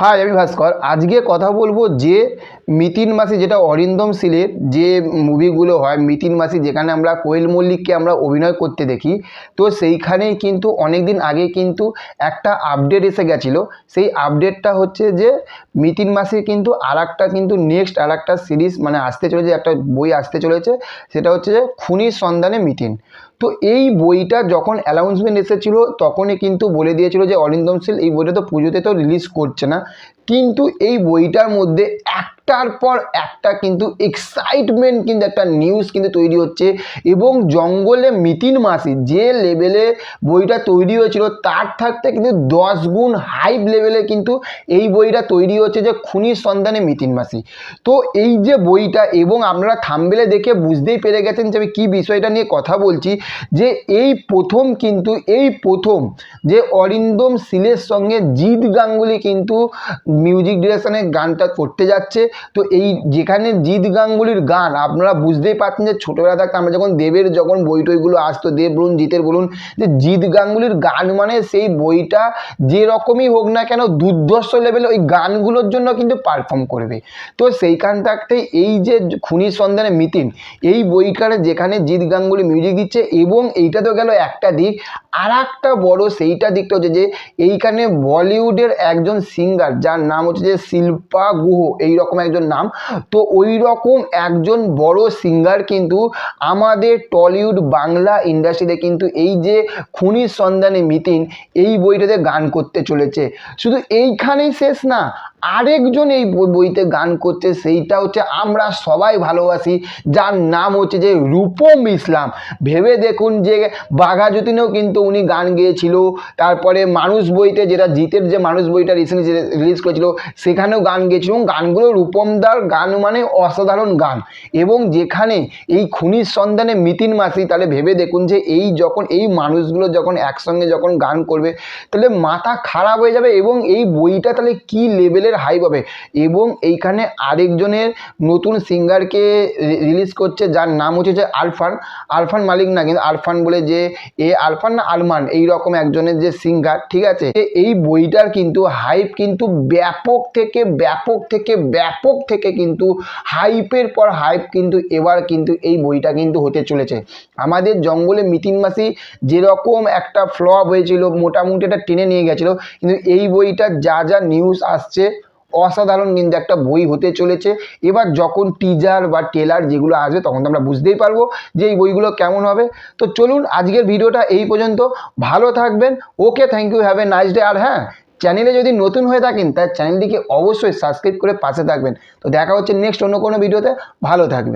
High, আমি ভাস্কর। আজকে কথা বলব যে মিতিন মাসি যেটা অরিন্দম সিলের যে মুভিগুলো হয়, মিতিন মাসি যেখানে আমরা কোয়েল মল্লিককে আমরা অভিনয় করতে দেখি, তো সেইখানেই কিন্তু অনেক দিন আগে কিন্তু একটা আপডেট এসে গেছিল। সেই আপডেটটা হচ্ছে যে মিতিন মাসির কিন্তু আর কিন্তু নেক্সট আর সিরিজ মানে আসতে চলেছে, একটা বই আসতে চলেছে, সেটা হচ্ছে যে খুনির সন্ধানে মিতিন। তো এই বইটা যখন অ্যালাউন্সমেন্ট এসেছিল, তখনই কিন্তু বলে দিয়েছিল যে অরিন্দম সিল এই বইটা তো পুজোতে তো রিলিজ করছে না। কিন্তু এই বইটার মধ্যে একটার পর একটা কিন্তু এক্সাইটমেন্ট কিন্তু একটা নিউজ কিন্তু তৈরি হচ্ছে এবং জঙ্গলে মিতিন মাসি যে লেভেলে বইটা তৈরি হয়েছিল তার থাকতে কিন্তু দশ গুণ হাইপ লেভেলে কিন্তু এই বইটা তৈরি হচ্ছে যে খুনির সন্ধানে মিতিন মাসি। তো এই যে বইটা এবং আপনারা থামবেলে দেখে বুঝতেই পেরে গেছেন যে আমি কী বিষয়টা নিয়ে কথা বলছি যে এই প্রথম কিন্তু, এই প্রথম যে অরিন্দম সিলের সঙ্গে জিৎ গাঙ্গুলি কিন্তু মিউজিক ডিরেকশনের গানটা করতে যাচ্ছে তো এই যেখানে জিৎ গাঙ্গুলির গান, আপনারা বুঝতেই পারছেন যে ছোটোবেলা থাকতে আমরা যখন দেবের যখন বই টইগুলো আসতো, দেব বলুন, জিতের বলুন, যে জিৎ গাঙ্গুলির গান মানে সেই বইটা যেরকমই হোক না কেন দুর্ধর্ষ লেভেলে ওই গানগুলোর জন্য কিন্তু পারফর্ম করবে। তো সেইখান থাকতে এই যে খুনির সন্ধানে মিতিন, এই বইকারে যেখানে জিৎ গাঙ্গুলি মিউজিক দিচ্ছে এবং এইটা তো গেল একটা দিক আর একটা বড় সেইটা দিকটা হচ্ছে যে এইখানে বলিউডের একজন সিঙ্গার যার নাম হচ্ছে যে শিল্পা গুহ, এইরকম একজন নাম। তো ওই রকম একজন বড় সিঙ্গার কিন্তু আমাদের টলিউড বাংলা ইন্ডাস্ট্রিতে কিন্তু এই যে খুনির সন্ধানে মিতিন, এই বইটাতে গান করতে চলেছে। শুধু এইখানেই শেষ না আরেকজন এই বই- বইতে গান করছে, সেইটা হচ্ছে আমরা সবাই ভালোবাসি, যার নাম হচ্ছে যে রূপম ইসলাম। ভেবে দেখুন যে বাঘা যতীনেও কিন্তু উনি গান গেয়েছিল, তারপরে মানুষ বইতে যেটা জিতের যে মানুষ বইটা রিসেন্টলি রিলিজ করেছিল, সেখানেও গান গেয়েছিল গানগুলো রূপমদার গান মানে অসাধারণ গান। এবং যেখানে এই খুনির সন্ধানে মিতিন মাসি, তাহলে ভেবে দেখুন যে এই যখন এই মানুষগুলো যখন একসঙ্গে যখন গান করবে, তাহলে মাথা খারাপ হয়ে যাবে, এবং এই বইটা তাহলে কী লেভেলের হাই হবে। এবং এইখানে আরেকজনের নতুন সিঙ্গারকে রিলিজ করছে, যার নাম হচ্ছে যে আরফান। আরফান মালিক না, কিন্তু আরফান বলে যে, এ আরফান না আলমান এই রকম একজনের যে সিঙ্গার, ঠিক আছে? এই বইটার কিন্তু হাইপ কিন্তু ব্যাপক থেকে ব্যাপক থেকে ব্যাপক থেকে কিন্তু হাইপের পর হাইপ কিন্তু এবার কিন্তু এই বইটা কিন্তু হতে চলেছে। আমাদের জঙ্গলে মিতিন মাসি যেরকম একটা ফ্লপ হয়েছিল, মোটামুটি এটা টেনে নিয়ে গেছিল, কিন্তু এই বইটার যা যা নিউজ আসছে অসাধারণ কিন্তু একটা বই হতে চলেছে। এবার যখন টিজার বা টেলার যেগুলো আসবে, তখন তো আমরা বুঝতেই পারব যে এই বইগুলো কেমন হবে। তো চলুন আজকের ভিডিওটা এই পর্যন্ত। ভালো থাকবেন। Okay thank you have a nice day আর হ্যাঁ চ্যানেলে যদি নতুন হয়ে থাকেন তার চ্যানেলটিকে অবশ্যই সাবস্ক্রাইব করে পাশে থাকবেন। তো দেখা হচ্ছে নেক্সট অন্য কোনো ভিডিওতে। ভালো থাকবেন।